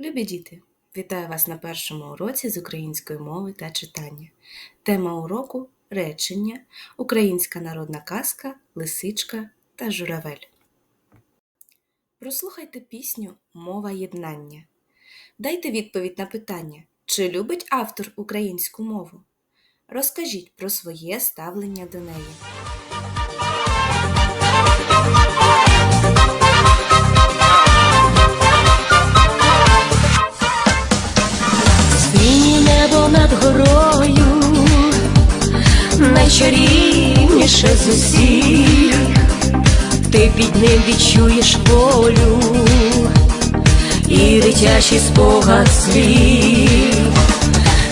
Любі діти, вітаю вас на першому уроці з української мови та читання. Тема уроку речення, українська народна казка, лисичка та журавель. Прослухайте пісню Мова єднання. Дайте відповідь на питання, чи любить автор українську мову? Розкажіть про своє ставлення до неї. Найчарівніше з усіх, ти під ним відчуєш волю і дитячий спогад слів,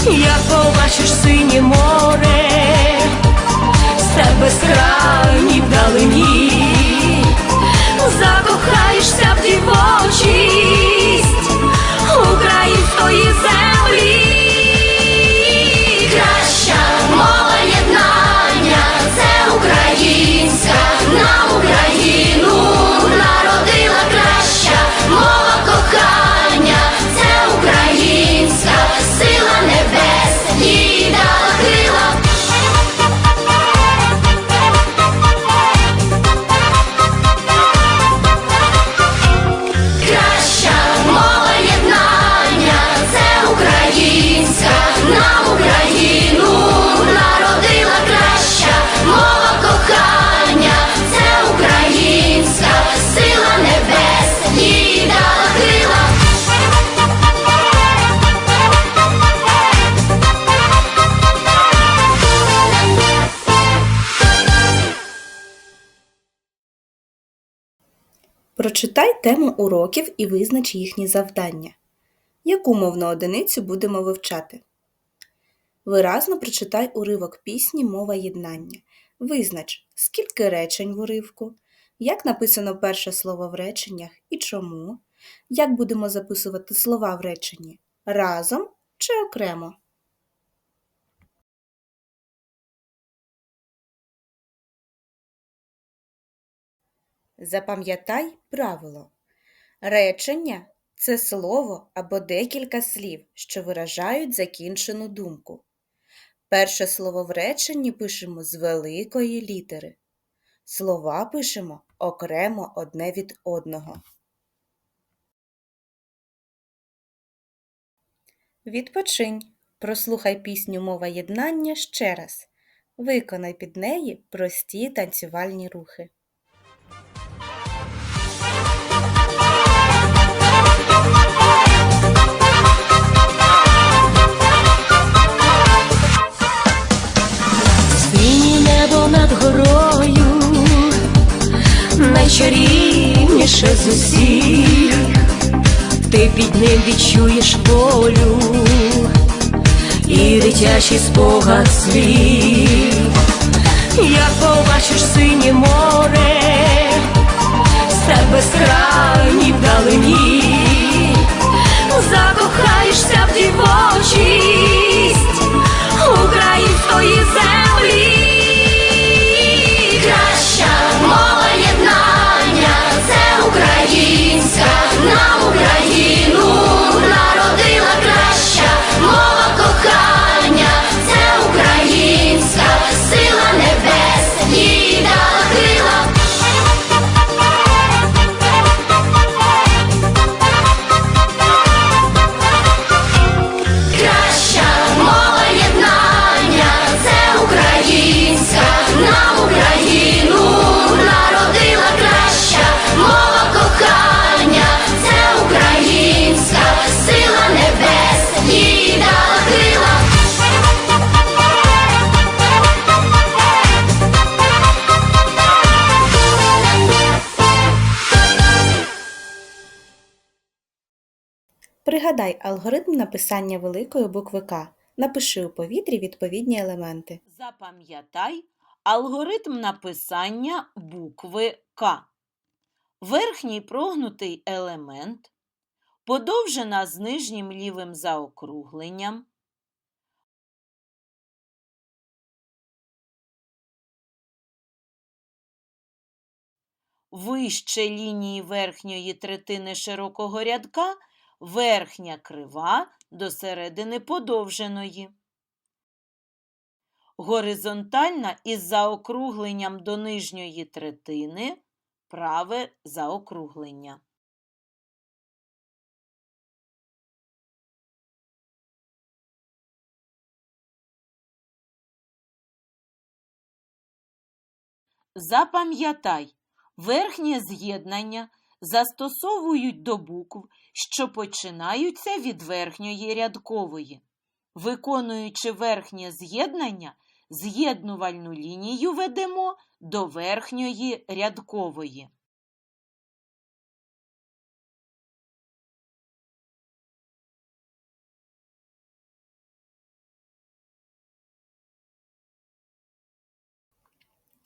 як побачиш синє море, з тебе скрайні Прочитай тему уроків і визнач їхні завдання. Яку мовну одиницю будемо вивчати? Виразно прочитай уривок пісні Мова єднання. Визнач, скільки речень в уривку, як написано перше слово в реченнях і чому, як будемо записувати слова в реченні разом чи окремо. Запам'ятай правило. Речення це слово або декілька слів, що виражають закінчену думку. Перше слово в реченні пишемо з великої літери. Слова пишемо окремо одне від одного. Відпочинь. Прослухай пісню Мова єднання ще раз. Виконай під неї прості танцювальні рухи. Найчарівніше з усіх, ти під ним відчуєш волю і дитячий спогад слів, як побачиш синє море, з тебе скрайні вдалині, закохаєшся в дівочість Пригадай алгоритм написання великої букви К. Напиши у повітрі відповідні елементи. Запам'ятай алгоритм написання букви К. Верхній прогнутий елемент, подовжена з нижнім лівим заокругленням, вище лінії верхньої третини широкого рядка верхня крива до середини подовженої. Горизонтальна із заокругленням до нижньої третини, праве заокруглення. Запам'ятай, верхнє з'єднання застосовують до букв, що починаються від верхньої рядкової. Виконуючи верхнє з'єднання, з'єднувальну лінію ведемо до верхньої рядкової.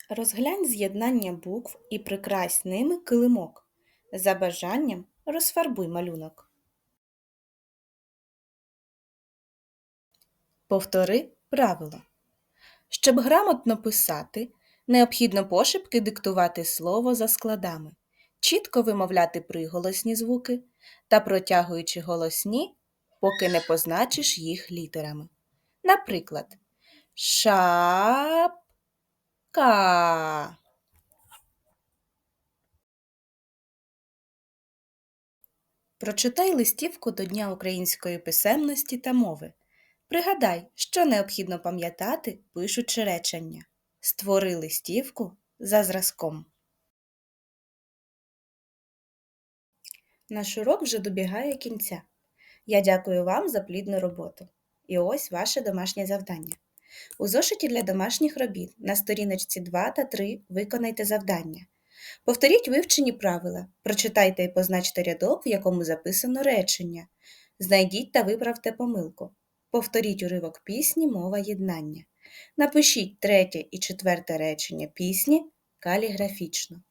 Розглянь з'єднання букв і прикрась ними килимок. За бажанням розфарбуй малюнок. Повтори правило. Щоб грамотно писати, необхідно пошепки диктувати слово за складами, чітко вимовляти приголосні звуки та протягуючи голосні, поки не позначиш їх літерами. Наприклад, шапка. Прочитай листівку до Дня української писемності та мови. Пригадай, що необхідно пам'ятати, пишучи речення. Створи листівку за зразком. Наш урок вже добігає кінця. Я дякую вам за плідну роботу. І ось ваше домашнє завдання. У зошиті для домашніх робіт на сторіночці 2 та 3 виконайте завдання. Повторіть вивчені правила, прочитайте і позначте рядок, в якому записано речення. Знайдіть та виправте помилку. Повторіть уривок пісні Мова єднання. Напишіть третє і четверте речення пісні каліграфічно.